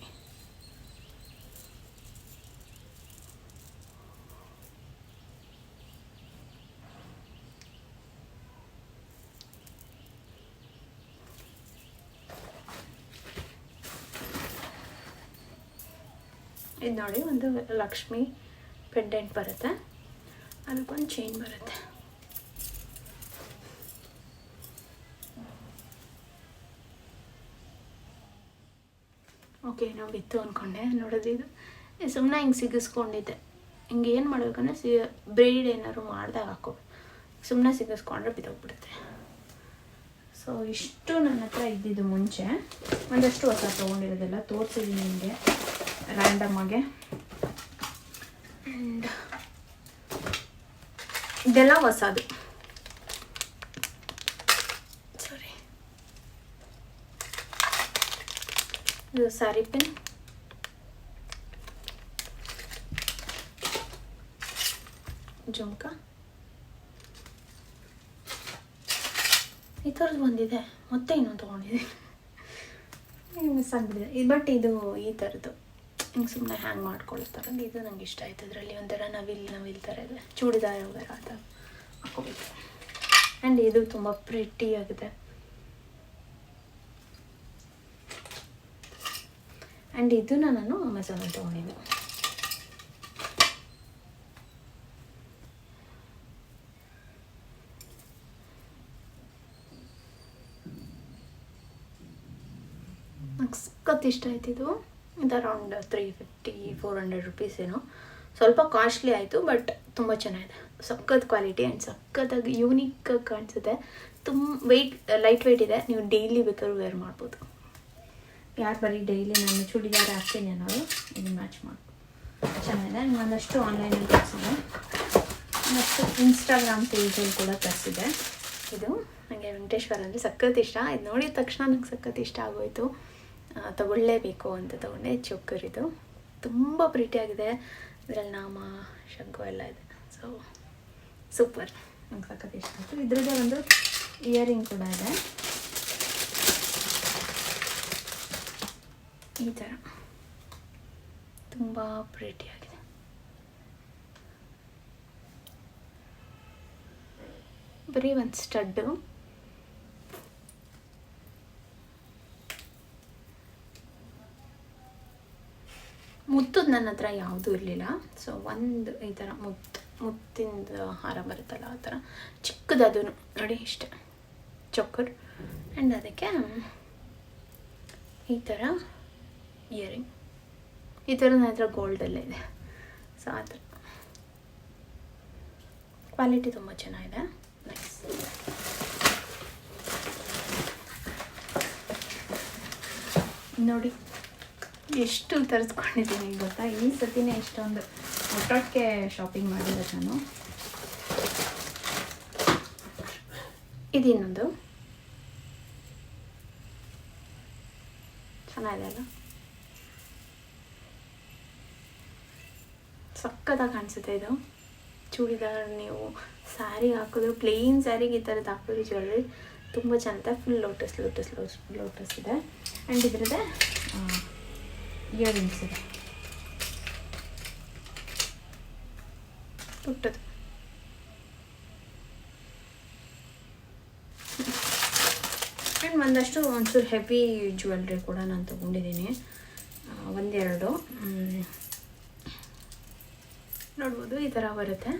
ನೋಡಿ ಒಂದು ಲಕ್ಷ್ಮಿ ಪೆಂಡೆಂಟ್ ಬರುತ್ತೆ. ಅದಕ್ಕೊಂದು ಚೈನ್ ಬರುತ್ತೆ. ಓಕೆ ನಾವು ಬಿತ್ತು ಅಂದ್ಕೊಂಡೆ ನೋಡೋದು ಇದು. ಸುಮ್ಮನೆ ಹಿಂಗೆ ಸಿಗಿಸ್ಕೊಂಡಿದ್ದೆ. ಹಿಂಗೆ ಏನು ಮಾಡಬೇಕಂದ್ರೆ ಸಿ ಬ್ರೈಡ್ ಏನಾದ್ರು ಮಾಡಿದಾಗ ಹಾಕೋ ಸುಮ್ಮನೆ ಸಿಗಿಸ್ಕೊಂಡ್ರೆ ಬಿದ್ದೋಗ್ಬಿಡುತ್ತೆ. ಸೊ ಇಷ್ಟು ನನ್ನ ಹತ್ರ ಇದ್ದಿದ್ದು ಮುಂಚೆ. ಒಂದಷ್ಟು ಹೊಸ ತೊಗೊಂಡಿರೋದೆಲ್ಲ ತೋರಿಸಿದ್ದೀನಿ ನಿಮಗೆ. ರ್ಯಾಂಡಮ್ ಆಗಿ. ಆ್ಯಂಡ್ ಇದೆಲ್ಲ ಹೊಸದು. ಸಾರಿ ಇದು ಸ್ಯಾರಿ ಪಿನ್ ಜುಮ್ಕ. ಈ ಥರದ್ದು ಬಂದಿದೆ. ಮತ್ತೆ ಇನ್ನೊಂದು ತೊಗೊಂಡಿದ್ದೀನಿ. ಮಿಸ್ ಆಗಿಬಿಟ್ಟಿದೆ. ಬಟ್ ಇದು ಈ ಥರದ್ದು ಹಿಂಗೆ ಸುಮ್ಮನೆ ಹ್ಯಾಂಗ್ ಮಾಡ್ಕೊಳ್ತಾರೆ. ಇದು ನಂಗೆ ಇಷ್ಟ ಆಯ್ತು. ಅದರಲ್ಲಿ ಒಂಥರ ನವಿಲ್ ನವಿಲ್ ಥರ ಇದೆ. ಚೂಡಿದಾರ ವಗೇರ ಆ ಹಾಕೋಬೇಕು ಆ್ಯಂಡ್ ಇದು ತುಂಬ ಪ್ರಿಟಿ ಆಗಿದೆ. ಆ್ಯಂಡ್ ಇದನ್ನ ನಾನು ಅಮೆಝಾನಲ್ಲಿ ತೊಗೊಂಡಿದ್ದೆ. ನಂಗೆ ಸಖತ್ ಇಷ್ಟ ಆಯ್ತು ಇದು around three fifty four hundred rupees ಏನೋ. ಸ್ವಲ್ಪ ಕಾಸ್ಟ್ಲಿ ಆಯಿತು ಬಟ್ ತುಂಬ ಚೆನ್ನಾಗಿದೆ. ಸಖತ್ ಕ್ವಾಲಿಟಿ ಆ್ಯಂಡ್ ಸಖತ್ತಾಗಿ ಯೂನಿಕ್ ಕಾಣಿಸುತ್ತೆ. ತುಂಬ ವೆಯ್ಟ್ ಲೈಟ್ ವೆಯ್ಟ್ ಇದೆ. ನೀವು ಡೈಲಿ ಬೇಕಾದ್ರೂ ವೇರ್ ಮಾಡ್ಬೋದು. ಯಾರು ಬರೀ ಡೈಲಿ ನಾನು ಚೂಡಿದಾರ ಹಾಕ್ತೀನಿ ಅನ್ನೋದು ಇದು ಮ್ಯಾಚ್ ಮಾಡಿ ಚೆನ್ನಾಗಿದೆ. ನಾನು ಒಂದಷ್ಟು ಆನ್ಲೈನಲ್ಲಿ ತರಿಸಿದೆ. ಮತ್ತು ಇನ್ಸ್ಟಾಗ್ರಾಮ್ ಪೇಜಲ್ಲಿ ಕೂಡ ತರಿಸಿದೆ. ಇದು ನನಗೆ ವೆಂಕಟೇಶ್ವರಲ್ಲಿ ಸಖತ್ ಇಷ್ಟ. ಇದು ನೋಡಿದ ತಕ್ಷಣ ನಂಗೆ ಸಖತ್ ಇಷ್ಟ ಆಗೋಯ್ತು. ತಗೊಳ್ಳೇಬೇಕು ಅಂತ ತಗೊಂಡೆ ಚೊಕ್ಕರ್ ಇದು ತುಂಬ ಪ್ರೀತಿಯಾಗಿದೆ ಇದರಲ್ಲಿ ನಾಮ ಶಂಕು ಎಲ್ಲ ಇದೆ. ಸೊ ಸೂಪರ್ ನಂಗೆ ಸಖತ್ ಇಷ್ಟ ಆಯಿತು. ಇದ್ರದ್ದು ಒಂದು ಇಯರಿಂಗ್ ಕೂಡ ಇದೆ. ಈ ಥರ ತುಂಬ ಪ್ರೀತಿಯಾಗಿದೆ ಬರೀ ಒಂದು ಸ್ಟಡ್ಡು ಮುತ್ತದ್ದು ನನ್ನ ಹತ್ರ ಯಾವುದೂ ಇರಲಿಲ್ಲ. ಸೊ ಒಂದು ಈ ಥರ ಮುತ್ತು, ಮುತ್ತಿಂದ ಹಾರ ಬರುತ್ತಲ್ಲ ಆ ಥರ. ಚಿಕ್ಕದದು ನೋಡಿ ಇಷ್ಟೆ. ಚೊಕ್ಕರ್ ಆ್ಯಂಡ್ ಅದಕ್ಕೆ ಈ ಥರ ಇಯರಿಂಗ್ ಈ ಥರ ನನ್ನ ಹತ್ರ ಗೋಲ್ಡಲ್ಲೇ ಇದೆ. ಸೊ ಆ ಥರ. ಕ್ವಾಲಿಟಿ ತುಂಬ ಚೆನ್ನಾಗಿದೆ. ನೈಸ್ ನೋಡಿ. ಎಷ್ಟು ತರಿಸ್ಕೊಂಡಿದ್ದೀನಿ ಗೊತ್ತಾ? ಈ ಸತಿನೇ ಇಷ್ಟೊಂದು ಒಟ್ಟೊಟ್ಟಿಗೆ ಶಾಪಿಂಗ್ ಮಾಡಿದ ನಾನು. ಇದಿನ್ನೊಂದು. ಚೆನ್ನಾಗಿದೆ ಅಲ್ಲ ಸಕ್ಕತ್ತಾಗಿ ಕಾಣಿಸುತ್ತೆ ಇದು. ಚೂಡಿದಾರ್ ನೀವು ಸ್ಯಾರಿ ಹಾಕಿದ್ರು ಪ್ಲೇನ್ ಸ್ಯಾರಿಗೆ ಈ ಥರದ್ದು ಹಾಕಿದ್ರು ಜ್ಯುವೆಲ್ರಿ ತುಂಬ ಚೆನ್ನಾಗಿದೆ full lotus lotus lotus lotus ಇದೆ. ಆ್ಯಂಡ್ ಇದ್ರದ್ದೇ ಇಯರಿಂಗ್ಸ್ ಇದೆ ಪುಟ್ಟದು ಆ್ಯಂಡ್ ಒಂದಷ್ಟು ಒಂಚೂರು ಹೆವಿ ಜ್ಯುವೆಲ್ರಿ ಕೂಡ ನಾನು ತೊಗೊಂಡಿದ್ದೀನಿ. ಒಂದೆರಡು. ನೋಡ್ಬೋದು, ಈ ಥರ ಬರುತ್ತೆ.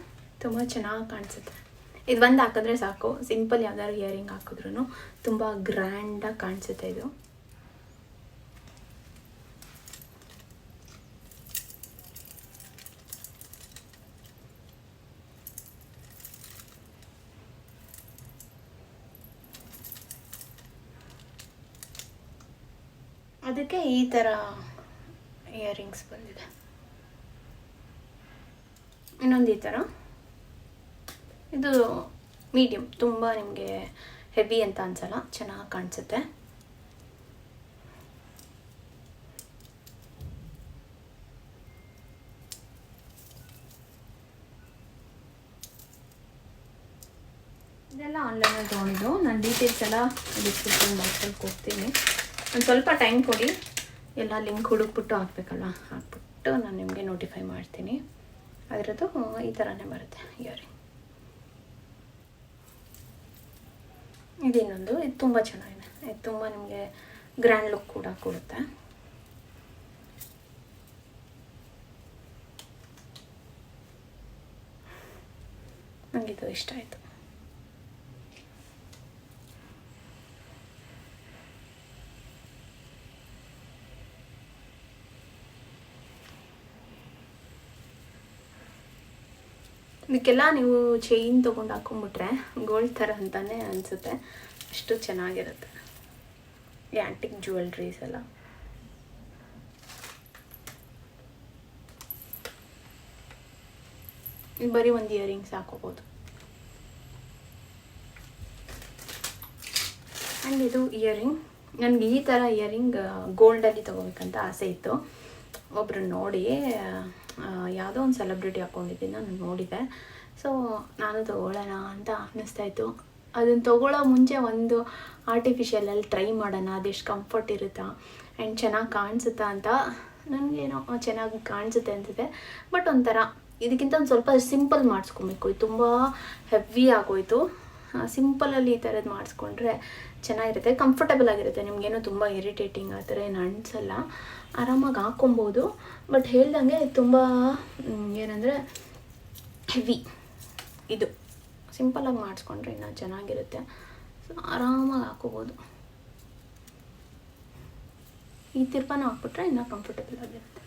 ತುಂಬ ಚೆನ್ನಾಗಿ ಕಾಣಿಸುತ್ತೆ. ಇದು ಒಂದು ಹಾಕಿದ್ರೆ ಸಾಕು. ಸಿಂಪಲ್ ಯಾವ್ದಾದ್ರು ಇಯರಿಂಗ್ ಹಾಕಿದ್ರು ತುಂಬ ಗ್ರ್ಯಾಂಡಾಗಿ ಕಾಣಿಸುತ್ತೆ ಇದು. ಅದಕ್ಕೆ ಈ ಥರ ಇಯರಿಂಗ್ಸ್ ಬಂದಿದೆ. ಇನ್ನೊಂದು ಈ ಥರ ಇದು ಮೀಡಿಯಮ್ ತುಂಬ ನಿಮಗೆ ಹೆವಿ ಅಂತ ಅನ್ಸಲ್ಲ, ಚೆನ್ನಾಗಿ ಕಾಣಿಸುತ್ತೆ. ಇದೆಲ್ಲ ಆನ್ಲೈನಲ್ಲಿ ತೊಗೊಂಡಿದ್ದು. ನಾನು ಡೀಟೇಲ್ಸ್ ಎಲ್ಲ ಡಿಸ್ಕ್ರಿಪ್ಷನ್ ಬಾಕ್ಸಲ್ಲಿ ಕೊಡ್ತೀನಿ. ಒಂದು ಸ್ವಲ್ಪ ಟೈಮ್ ಕೊಡಿ. ಎಲ್ಲ ಲಿಂಕ್ ಹುಡುಕ್ಬಿಟ್ಟು ಹಾಕ್ಬೇಕಲ್ಲ ಹಾಕ್ಬಿಟ್ಟು ನಾನು ನಿಮಗೆ ನೋಟಿಫೈ ಮಾಡ್ತೀನಿ. ಅದರದ್ದು ಈ ಥರನೇ ಬರುತ್ತೆ ಇಯರಿಂಗ್ ಇದು ಇನ್ನೊಂದು. ಇದು ತುಂಬ ಚೆನ್ನಾಗಿದೆ. ಇದು ತುಂಬ ನಿಮಗೆ ಗ್ರ್ಯಾಂಡ್ ಲುಕ್ ಕೂಡ ಕೊಡುತ್ತೆ. ನನಗಿದು ಇಷ್ಟ ಆಯಿತು. ಇದಕ್ಕೆಲ್ಲ ನೀವು ಚೈನ್ ತೊಗೊಂಡು ಹಾಕೊಂಡ್ಬಿಟ್ರೆ ಗೋಲ್ಡ್ ಥರ ಅಂತಲೇ ಅನಿಸುತ್ತೆ. ಅಷ್ಟು ಚೆನ್ನಾಗಿರುತ್ತೆ. ಆ್ಯಂಟಿಕ್ ಜ್ಯುವೆಲ್ರೀಸ್ ಎಲ್ಲ. ಬರೀ ಒಂದು ಇಯರಿಂಗ್ಸ್ ಹಾಕೋಬೋದು. ಆ್ಯಂಡ್ ಇದು ಇಯರಿಂಗ್ ನನಗೆ ಈ ಥರ ಇಯರಿಂಗ್ ಗೋಲ್ಡಲ್ಲಿ ತೊಗೋಬೇಕಂತ ಆಸೆ ಇತ್ತು. ಒಬ್ಬರು ನೋಡಿ ಯಾವುದೋ ಒಂದು ಸೆಲೆಬ್ರಿಟಿ ಹಾಕ್ಕೊಂಡಿದ್ದೀನಿ ನಾನು ನೋಡಿದೆ. ಸೊ ನಾನು ತೊಗೊಳ್ಳೋಣ ಅಂತ ಅನ್ನಿಸ್ತಾ ಇತ್ತು. ಅದನ್ನು ತೊಗೊಳ್ಳೋ ಮುಂಚೆ ಒಂದು ಆರ್ಟಿಫಿಷಿಯಲಲ್ಲಿ ಟ್ರೈ ಮಾಡೋಣ, ಅದೆಷ್ಟು ಕಂಫರ್ಟ್ ಇರುತ್ತಾ ಆ್ಯಂಡ್ ಚೆನ್ನಾಗಿ ಕಾಣಿಸುತ್ತಾ ಅಂತ ನನಗೇನೋ ಚೆನ್ನಾಗಿ ಕಾಣಿಸುತ್ತೆ ಅಂತಿದೆ. ಬಟ್ ಒಂಥರ, ಇದಕ್ಕಿಂತ ಒಂದು ಸ್ವಲ್ಪ ಸಿಂಪಲ್ ಮಾಡಿಸ್ಕೊಬೇಕು. ತುಂಬ ಹೆವಿ ಆಗೋಯ್ತು. ಸಿಂಪಲಲ್ಲಿ ಈ ಥರದ್ದು ಮಾಡಿಸ್ಕೊಂಡ್ರೆ ಚೆನ್ನಾಗಿರುತ್ತೆ ಕಂಫರ್ಟಬಲ್ ಆಗಿರುತ್ತೆ. ನಿಮಗೇನು ತುಂಬ ಇರಿಟೇಟಿಂಗ್ ಆ ಥರ ಏನು ಅನಿಸಲ್ಲ. ಆರಾಮಾಗಿ ಹಾಕ್ಕೊಬೋದು. ಬಟ್ ಹೇಳ್ದಂಗೆ ತುಂಬ ಏನಂದರೆ ಹೆವಿ. ಇದು ಸಿಂಪಲಾಗಿ ಮಾಡಿಸ್ಕೊಂಡ್ರೆ ಇನ್ನೂ ಚೆನ್ನಾಗಿರುತ್ತೆ. ಸೊ ಆರಾಮಾಗಿ ಹಾಕ್ಕೋಬೋದು. ಈ ತಿರ್ಪಾನ ಹಾಕ್ಬಿಟ್ರೆ ಇನ್ನೂ ಕಂಫರ್ಟಬಲ್ ಆಗಿರುತ್ತೆ.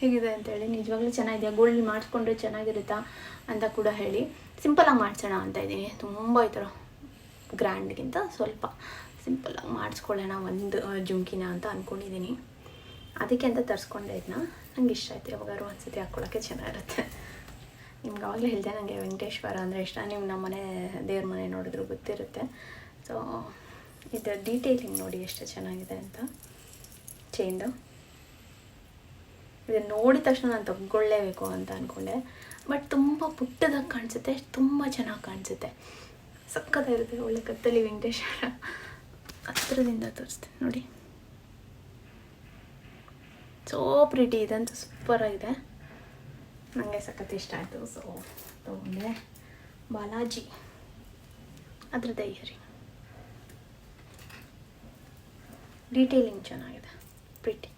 ಹೇಗಿದೆ ಅಂತೇಳಿ ನಿಜವಾಗ್ಲೂ ಚೆನ್ನಾಗಿದೆಯಾ? ಗೋಲ್ಡ್ ಮಾಡಿಸ್ಕೊಂಡ್ರೆ ಚೆನ್ನಾಗಿರುತ್ತಾ ಅಂತ ಕೂಡ ಹೇಳಿ. ಸಿಂಪಲಾಗಿ ಮಾಡಿಸೋಣ ಅಂತ ಇದ್ದೀನಿ. ತುಂಬ ಈ ಥರ ಗ್ರ್ಯಾಂಡ್ಗಿಂತ ಸ್ವಲ್ಪ. ಸಿಂಪಲಾಗಿ ಮಾಡಿಸ್ಕೊಳ್ಳೋಣ ಒಂದು ಜುಮ್ಕಿನ ಅಂತ ಅಂದ್ಕೊಂಡಿದ್ದೀನಿ ಅದಕ್ಕೆ ಅಂತ ತರಿಸ್ಕೊಂಡೆ ಇದನ್ನ ನಂಗೆ ಇಷ್ಟ ಆಯ್ತು. ಯಾವಾಗಾದ್ರು ಒಂದ್ಸತಿ ಹಾಕ್ಕೊಳ್ಳೋಕ್ಕೆ ಚೆನ್ನಾಗಿರುತ್ತೆ. ನಿಮ್ಗೆ ಆವಾಗಲೇ ಹೇಳಿದೆ ನನಗೆ ವೆಂಕಟೇಶ್ವರ ಅಂದರೆ ಇಷ್ಟ. ನೀವು ನಮ್ಮ ಮನೆ, ದೇವ್ರ ಮನೆ ನೋಡಿದ್ರು ಗೊತ್ತಿರುತ್ತೆ. ಸೊ ಇದು ಡೀಟೇಲಿಂಗ್ ನೋಡಿ ಎಷ್ಟು ಚೆನ್ನಾಗಿದೆ ಅಂತ. ಚೈನ್ದು ಇದನ್ನು ನೋಡಿದ ತಕ್ಷಣ ನಾನು ತಗೊಳ್ಳೇಬೇಕು ಅಂತ ಅಂದ್ಕೊಂಡೆ ಬಟ್ ತುಂಬ ಪುಟ್ಟದಾಗಿ ಕಾಣಿಸುತ್ತೆ. ತುಂಬ ಚೆನ್ನಾಗಿ ಕಾಣಿಸುತ್ತೆ. ಸಕ್ಕತ್ತಾಗಿರುತ್ತೆ ಒಳ್ಳೆ ಕತ್ತಲಿ ವೆಂಕಟೇಶ್ವರ. ಹತ್ರದಿಂದ ತೋರಿಸ್ತೀನಿ, ನೋಡಿ. ಸೋ ಪ್ರಿಟಿ ಇದಂತೂ ಸೂಪರಾಗಿದೆ ನನಗೆ ಸಖತ್ ಇಷ್ಟ ಆಯಿತು ಸೊ ತೊಗೊಂಡೆ. ಬಾಲಾಜಿ, ಅದ್ರದ್ದೇ ಇಯರಿಂಗ್ ಡೀಟೇಲಿಂಗ್ ಚೆನ್ನಾಗಿದೆ ಪ್ರಿಟಿ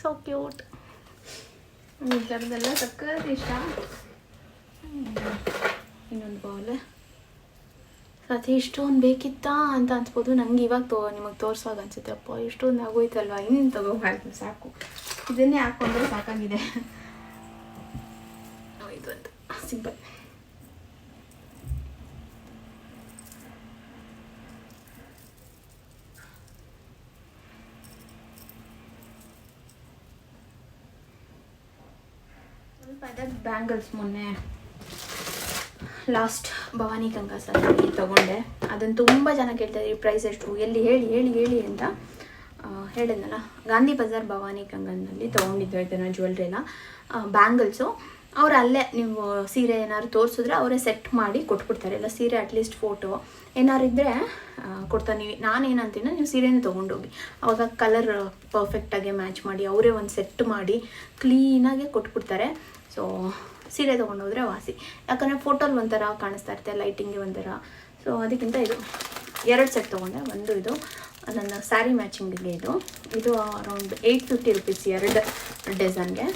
ಸೊ ಕ್ಯೂಟ್ ಈ ಥರದ್ದೆಲ್ಲ ಇಷ್ಟ. ಇನ್ನೊಂದು ಬೌಲ್ ಅದೇ ಇಷ್ಟೊಂದು ಬೇಕಿತ್ತಾ ಅಂತ ಅನ್ಸ್ಬೋದು. ನಂಗೆ ಇವಾಗ ತೋ, ನಿಮಗೆ ತೋರಿಸುವಾಗ ಅನ್ಸುತ್ತೆ, ಅಪ್ಪ, ಇಷ್ಟೊಂದು ಆಗೋಯ್ತಲ್ವಾ? ಇನ್ನು ತಗೋಬಾರ್ದು? ಸಾಕು. ಇದನ್ನೇ ಹಾಕೊಂಡ್ರೆ ಸಾಕಾಗಿದೆ. ಇದೊಂದು ಸಿಂಪಲ್ ಬ್ಯಾಂಗಲ್ಸ್ ಮೊನ್ನೆ ಲಾಸ್ಟ್ ಭವಾನಿ ಗಂಗಾ ಸಾರಿ ತೊಗೊಂಡೆ. ಅದನ್ನು ತುಂಬ ಜನ ಕೇಳ್ತಾ ಇದ್ರಿ ಪ್ರೈಸ್ ಎಷ್ಟು? ಎಲ್ಲಿ ಹೇಳಿ ಹೇಳಿ ಹೇಳಿ ಅಂತ ಹೇಳಿದ್ನಲ್ಲ. ಗಾಂಧಿ ಬಜಾರ್ ಭವಾನಿ ಗಂಗನಲ್ಲಿ ತೊಗೊಂಡಿದ್ದೆ ಇದನ್ನು ಜ್ಯುವೆಲ್ರಿನ ಬ್ಯಾಂಗಲ್ಸು ಅವ್ರು ಅಲ್ಲೇ ನೀವು ಸೀರೆ ಏನಾದ್ರು ತೋರಿಸಿದ್ರೆ ಅವರೇ ಸೆಟ್ ಮಾಡಿ ಕೊಟ್ಬಿಡ್ತಾರೆ. ಇಲ್ಲ, ಸೀರೆ ಅಟ್ಲೀಸ್ಟ್ ಫೋಟೋ ಏನಾರು ಇದ್ದರೆ ಕೊಡ್ತಾನೆ. ನಾನೇನಂತೀನಿ ನೀವು ಸೀರೆನೇ ತೊಗೊಂಡೋಗಿ. ಅವಾಗ ಕಲರ್ ಪರ್ಫೆಕ್ಟಾಗಿ ಮ್ಯಾಚ್ ಮಾಡಿ, ಅವರೇ ಒಂದು ಸೆಟ್ ಮಾಡಿ ಕ್ಲೀನಾಗೆ ಕೊಟ್ಬಿಡ್ತಾರೆ. ಸೊ ಸೀರೆ ತೊಗೊಂಡೋದ್ರೆ ವಾಸಿ. ಯಾಕಂದರೆ ಫೋಟೋಲಿ ಒಂಥರ ಕಾಣಿಸ್ತಾ ಇರುತ್ತೆ, ಲೈಟಿಂಗ್ಗೆ ಒಂಥರ. ಸೊ ಅದಕ್ಕಿಂತ ಇದು ಎರಡು ಸೆಟ್ ತೊಗೊಂಡೆ. ಒಂದು ಇದು, ನನ್ನ ಸ್ಯಾರಿ ಮ್ಯಾಚಿಂಗಿಗೆ ಇದು. ಇದು ಅರೌಂಡ್ ಏಯ್ಟ್ ಫಿಫ್ಟಿ ರುಪೀಸ್ ಎರಡು ಡಿಸೈನ್ಗೆ.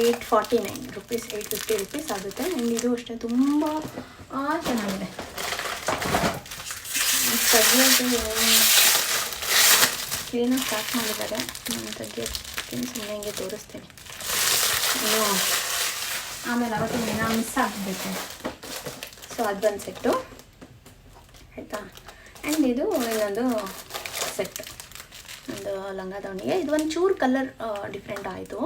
Eight forty nine rupees eight fifty rupees ಆಗುತ್ತೆ. ಆ್ಯಂಡ್ ಇದು ಅಷ್ಟೇ, ತುಂಬ ಚೆನ್ನಾಗಿದೆ. ಕ್ಲೀನಾಗಿ ಸ್ಟಾರ್ಟ್ ಮಾಡಿದ್ದಾರೆ. ನಾನು ತೆಗಿಯೋದಕ್ಕೆ ಸುಮ್ಮನೆ ಹಿಂಗೆ ತೋರಿಸ್ತೀನಿ. ಆಮೇಲೆ ಅವತ್ತು ದಿನ ಮಿಸ್ ಆಗಬೇಕು ಸೊ ಒಂದು ಸೆಟ್ಟು ಆಯಿತಾ? ಆ್ಯಂಡ್ ಇದು ಇನ್ನೊಂದು ಸೆಟ್ ಒಂದು ಲಂಗ ದಾವಣಿಗೆ. ಇದು ಒಂದು ಚೂರು ಕಲರ್ ಡಿಫ್ರೆಂಟ್ ಆಯಿತು.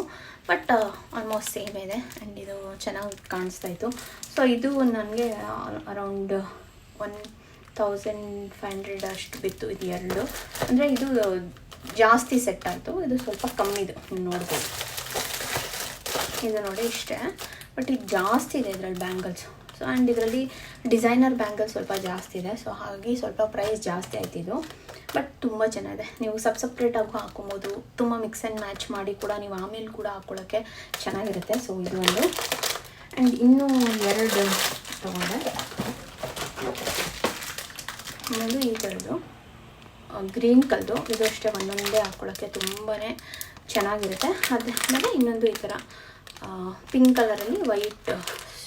ಬಟ್ ಆಲ್ಮೋಸ್ಟ್ ಸೇಮ್ ಇದೆ. ಆ್ಯಂಡ್ ಇದು ಚೆನ್ನಾಗಿ ಕಾಣಿಸ್ತಾ ಇತ್ತು. ಸೊ ಇದು ನನಗೆ around one thousand five hundred ಅಷ್ಟು ಬಿತ್ತು ಇದು ಎರಡು. ಅಂದರೆ ಇದು ಜಾಸ್ತಿ ಸೆಟ್ ಆಯಿತು. ಇದು ಸ್ವಲ್ಪ ಕಮ್ಮಿದು. ನೀವು ನೋಡ್ಬೋದು. ಇದು ನೋಡಿ ಇಷ್ಟೇ. ಬಟ್ ಇದು ಜಾಸ್ತಿ ಇದೆ ಇದರಲ್ಲಿ ಬ್ಯಾಂಗಲ್ಸ್. ಸೊ ಆ್ಯಂಡ್ ಇದರಲ್ಲಿ ಡಿಸೈನರ್ ಬ್ಯಾಂಗಲ್ ಸ್ವಲ್ಪ ಜಾಸ್ತಿ ಇದೆ. ಸೊ ಹಾಗಾಗಿ ಸ್ವಲ್ಪ ಪ್ರೈಸ್ ಜಾಸ್ತಿ ಆಯ್ತಿದ್ದು ಬಟ್ ತುಂಬ ಚೆನ್ನಾಗಿದೆ. ನೀವು ಸಬ್ ಸಪ್ರೇಟಾಗೂ ಹಾಕೊಬೋದು. ತುಂಬ ಮಿಕ್ಸ್ ಆ್ಯಂಡ್ ಮ್ಯಾಚ್ ಮಾಡಿ ಕೂಡ ನೀವು ಆಮೇಲೆ ಕೂಡ ಹಾಕ್ಕೊಳ್ಳೋಕ್ಕೆ ಚೆನ್ನಾಗಿರುತ್ತೆ. ಸೊ ಇದು ಒಂದು. ಆ್ಯಂಡ್ ಇನ್ನೂ ಎರಡು ತೊಗೊಂಡೆ. ಇನ್ನೊಂದು ಈ ಥರದ್ದು. ಗ್ರೀನ್ ಕಲ್ದು ಇದು ಅಷ್ಟೇ ಒಂದೊಂದೇ ಹಾಕ್ಕೊಳ್ಳೋಕ್ಕೆ ತುಂಬಾ ಚೆನ್ನಾಗಿರುತ್ತೆ. ಅದಾದಮೇಲೆ ಇನ್ನೊಂದು ಈ ಥರ. ಪಿಂಕ್ ಕಲರಲ್ಲಿ ವೈಟ್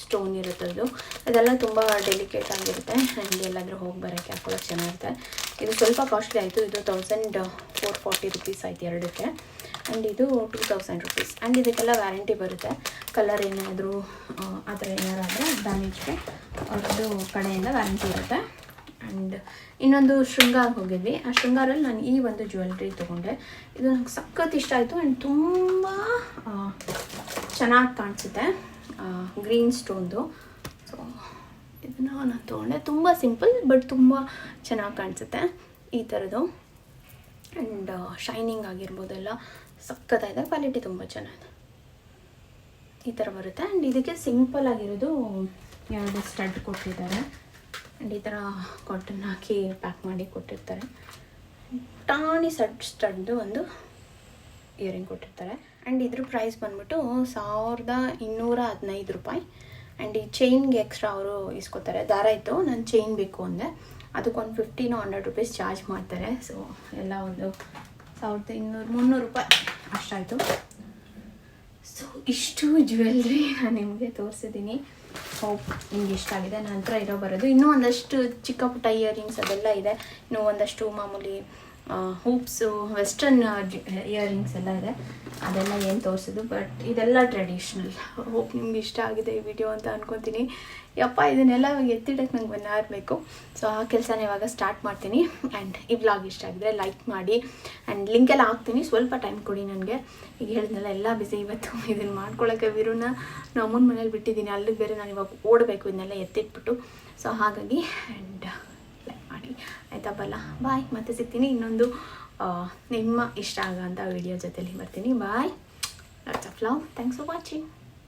ಸ್ಟೋನ್ ಇರುತ್ತೆ ಅದು. ಅದೆಲ್ಲ ತುಂಬ ಡೆಲಿಕೇಟ್ ಆಗಿರುತ್ತೆ. ಆ್ಯಂಡ್ ಎಲ್ಲಾದರೂ ಹೋಗಿ ಬರೋಕ್ಕೆ ಹಾಕೊಳ್ಳೋಕೆ ಚೆನ್ನಾಗಿರುತ್ತೆ. ಇದು ಸ್ವಲ್ಪ ಕಾಸ್ಟ್ಲಿ ಆಯಿತು. ಇದು ತೌಸಂಡ್ ಫೋರ್ ಫಾರ್ಟಿ ರುಪೀಸ್ ಆಯ್ತು ಎರಡಕ್ಕೆ. ಆ್ಯಂಡ್ ಇದು ಟೂ ತೌಸಂಡ್ ರುಪೀಸ್ ಆ್ಯಂಡ್ ಇದಕ್ಕೆಲ್ಲ ವ್ಯಾರಂಟಿ ಬರುತ್ತೆ. ಕಲರ್ ಏನಾದರೂ, ಆ ಥರ ಏನಾರಾದರೆ ಡ್ಯಾಮೇಜ್ಗೆ ಅವ್ರದ್ದು ಕಡೆಯಿಂದ ವ್ಯಾರಂಟಿ ಇರುತ್ತೆ. ಆ್ಯಂಡ್ ಇನ್ನೊಂದು ಶೃಂಗಾರ ಹೋಗಿದ್ವಿ. ಆ ಶೃಂಗಾರಲ್ಲಿ ನಾನು ಈ ಒಂದು ಜ್ಯುವೆಲ್ರಿ ತೊಗೊಂಡೆ. ಇದು ನಂಗೆ ಸಖತ್ ಇಷ್ಟ ಆಯಿತು. ಆ್ಯಂಡ್ ತುಂಬ ಚೆನ್ನಾಗಿ ಕಾಣಿಸುತ್ತೆ. ಗ್ರೀನ್ ಸ್ಟೋನ್ದು ಸೊ ಇದನ್ನು ನಾನು ತೊಗೊಂಡೆ. ತುಂಬ ಸಿಂಪಲ್ ಬಟ್ ತುಂಬ ಚೆನ್ನಾಗಿ ಕಾಣಿಸುತ್ತೆ. ಈ ಥರದ್ದು ಆ್ಯಂಡ್ ಶೈನಿಂಗ್ ಆಗಿರ್ಬೋದೆಲ್ಲ. ಸಖತ್ತಾಗಿದೆ ಕ್ವಾಲಿಟಿ ತುಂಬ ಚೆನ್ನಾಗಿದೆ. ಈ ಥರ ಬರುತ್ತೆ. ಆ್ಯಂಡ್ ಇದಕ್ಕೆ ಸಿಂಪಲ್ ಆಗಿರೋದು ಎರಡು ಸ್ಟಡ್ ಕೊಟ್ಟಿದ್ದಾರೆ. ಆ್ಯಂಡ್ ಈ ಥರ ಕಾಟನ್ ಹಾಕಿ ಪ್ಯಾಕ್ ಮಾಡಿ ಕೊಟ್ಟಿರ್ತಾರೆ. ಟಾಣಿ ಸಡ್ ಸ್ಟಡ್ದು ಒಂದು ಇಯರಿಂಗ್ ಕೊಟ್ಟಿರ್ತಾರೆ. ಆ್ಯಂಡ್ ಇದ್ರ ಪ್ರೈಸ್ ಬಂದ್ಬಿಟ್ಟು ಸಾವಿರದ ಇನ್ನೂರ ಹದಿನೈದು ರೂಪಾಯಿ. ಆ್ಯಂಡ್ ಈ ಚೈನ್ಗೆ ಎಕ್ಸ್ಟ್ರಾ ಅವರು ಇಸ್ಕೋತಾರೆ. ದಾರ ಇತ್ತು, ನಾನು ಚೈನ್ ಬೇಕು ಅಂದೆ. ಅದಕ್ಕೊಂದು ಫಿಫ್ಟೀನ್ ಹಂಡ್ರೆಡ್ ರುಪೀಸ್ ಚಾರ್ಜ್ ಮಾಡ್ತಾರೆ. ಸೊ ಎಲ್ಲ ಒಂದು ಸಾವಿರದ ಇನ್ನೂರು, ಮುನ್ನೂರು ರೂಪಾಯಿ ಅಷ್ಟಾಯಿತು. ಸೊ ಇಷ್ಟು ಜ್ಯುವೆಲ್ರಿ ನಾನು ನಿಮಗೆ ತೋರಿಸಿದ್ದೀನಿ. ಹೋಪ್ ನಿಮ್ಗೆ ಇಷ್ಟ ಆಗಿದೆ. ನನ್ನ ಹತ್ರ ಇರೋ ಬರೋದು. ಇನ್ನೂ ಒಂದಷ್ಟು ಚಿಕ್ಕ ಪುಟ್ಟ ಇಯರಿಂಗ್ಸ್ ಅದೆಲ್ಲ ಇದೆ. ಇನ್ನೂ ಒಂದಷ್ಟು ಮಾಮೂಲಿ ಹೂಪ್ಸು ವೆಸ್ಟರ್ನ್ ಇಯರಿಂಗ್ಸ್ ಎಲ್ಲ ಇದೆ. ಅದೆಲ್ಲ ಏನು ತೋರಿಸೋದು ಬಟ್ ಇದೆಲ್ಲ ಟ್ರೆಡಿಷ್ನಲ್ ಹೋಪ್ ನಿಮ್ಗೆ ಇಷ್ಟ ಆಗಿದೆ ಈ ವಿಡಿಯೋ ಅಂತ ಅನ್ಕೊತೀನಿ. ಯಪ್ಪ, ಇದನ್ನೆಲ್ಲ ಎತ್ತಿಡಕ್ಕೆ ನಂಗೆ ಒನ್ ಬೇಕು. ಸೊ ಆ ಕೆಲಸನ ಇವಾಗ ಸ್ಟಾರ್ಟ್ ಮಾಡ್ತೀನಿ. ಆ್ಯಂಡ್ ಈ ವ್ಲಾಗ್ ಇಷ್ಟ ಆಗಿದ್ರೆ ಲೈಕ್ ಮಾಡಿ. ಆ್ಯಂಡ್ ಲಿಂಕೆಲ್ಲ ಹಾಕ್ತೀನಿ. ಸ್ವಲ್ಪ ಟೈಮ್ ಕೊಡಿ ನನಗೆ. ಈಗ ಹೇಳಿದ್ನಲ್ಲ, ಎಲ್ಲ ಬಿಸಿ ಇವತ್ತು. [LAUGHS] ಇದನ್ನು ಮಾಡ್ಕೊಳ್ಳೋಕೆ ವಿರುನ. ನಮ್ಮ ಅಮ್ಮನ ಮನೇಲಿ ಬಿಟ್ಟಿದ್ದೀನಿ. ಅಲ್ಲಿಗೆ ಬೇರೆ ನಾನು ಇವಾಗ ಓಡಬೇಕು, ಇದನ್ನೆಲ್ಲ ಎತ್ತಿಟ್ಬಿಟ್ಟು. ಸೊ ಹಾಗಾಗಿ ಆ್ಯಂಡ್ ಮಾಡಿ. ಆಯ್ತಾ ಬಲ್ಲ? ಬಾಯ್ ಮತ್ತೆ ಸಿಗ್ತೀನಿ ಇನ್ನೊಂದು ನಿಮ್ಮ ಇಷ್ಟ ಆಗೋಂಥ ವಿಡಿಯೋ ಜೊತೆಲಿ ಬರ್ತೀನಿ. Bye lots of love thanks for watching